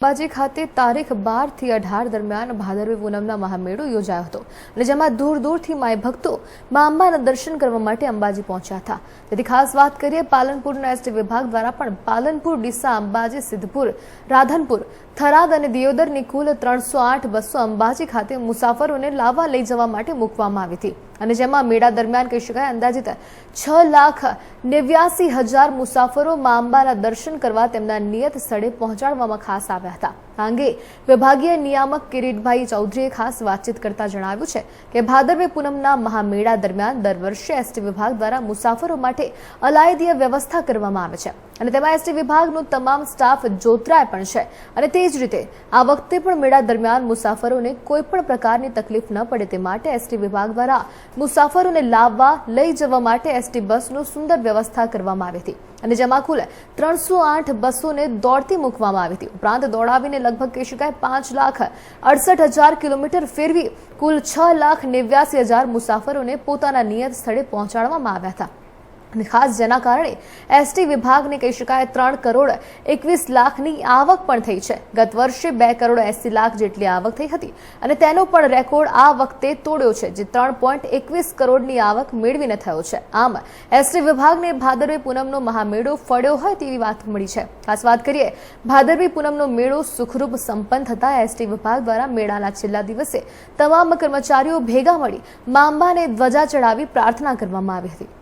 અંબાજી ખાતે તારીખ બારથી અઢાર દરમિયાન ભાદરવી પૂનમના મહામેળો યોજાયો હતો. અને જેમાં દૂર દૂરથી માય ભક્તો મા અંબાના દર્શન કરવા માટે અંબાજી પહોંચ્યા હતા. તેથી ખાસ વાત કરીએ, પાલનપુરના એસટી વિભાગ દ્વારા પણ પાલનપુર, ડીસા, અંબાજી, સિદ્ધપુર, રાધનપુર, થરાદ અને દિયોદરની કુલ ત્રણસો આઠ બસો અંબાજી ખાતે મુસાફરોને લાવવા લઈ જવા માટે મૂકવામાં આવી હતી. અને જેમાં મેળા દરમિયાન કહી શકાય, અંદાજિત છ લાખ નેવ્યાસી હજાર મુસાફરો મા અંબાના દર્શન કરવા તેમના નિયત સ્થળે પહોંચાડવામાં ખાસ આવ્યા હતા. આ અંગે વિભાગીય નિયામક કિરીટભાઈ ચૌધરીએ ખાસ વાતચીત કરતા જણાવ્યું છે કે ભાદરવી પૂનમના મહામેળા દરમિયાન દર વર્ષે એસટી વિભાગ દ્વારા મુસાફરો માટે અલાયદીય વ્યવસ્થા કરવામાં આવે છે. અને તેમાં એસટી વિભાગનો તમામ સ્ટાફ જોતરાય પણ છે. અને તે જ રીતે આ વખતે પણ મેળા દરમિયાન મુસાફરોને કોઈપણ પ્રકારની તકલીફ ન પડે તે માટે એસટી વિભાગ દ્વારા મુસાફરોને લાવવા લઈ જવા માટે એસટી બસનું સુંદર વ્યવસ્થા કરવામાં આવી હતી. અને જેમાં કુલ ત્રણસો આઠ બસોને દોડતી મૂકવામાં આવી હતી. ઉપરાંત દોડાવીને લગભગ કહી શકાય પાંચ લાખ અડસઠ હજાર કિલોમીટર ફેરવી કુલ છ લાખ નેવ્યાસી હજાર મુસાફરોને પોતાના નિયત સ્થળે પહોંચાડવામાં આવ્યા હતા. અને ખાસ જેના કારણે એસટી વિભાગને કહી શકાય ત્રણ કરોડ એકવીસ લાખની આવક પણ થઈ છે. ગત વર્ષે બે કરોડ એસી લાખ જેટલી આવક થઈ હતી અને તેનો પણ રેકોર્ડ આ વખતે તોડ્યો છે, જે ત્રણ પોઈન્ટ એકવીસ કરોડની આવક મેળવીને થયો છે. આમ, એસટી વિભાગને ભાદરવી પૂનમનો મહામેળો ફળ્યો હોય તેવી વાત મળી છે. ખાસ વાત કરીએ, ભાદરવી પૂનમનો મેળો સુખરૂપ સંપન્ન થતા એસટી વિભાગ દ્વારા મેળાના છેલ્લા દિવસે તમામ કર્મચારીઓ ભેગા મળી મા ધ્વજા ચડાવી પ્રાર્થના કરવામાં આવી હતી.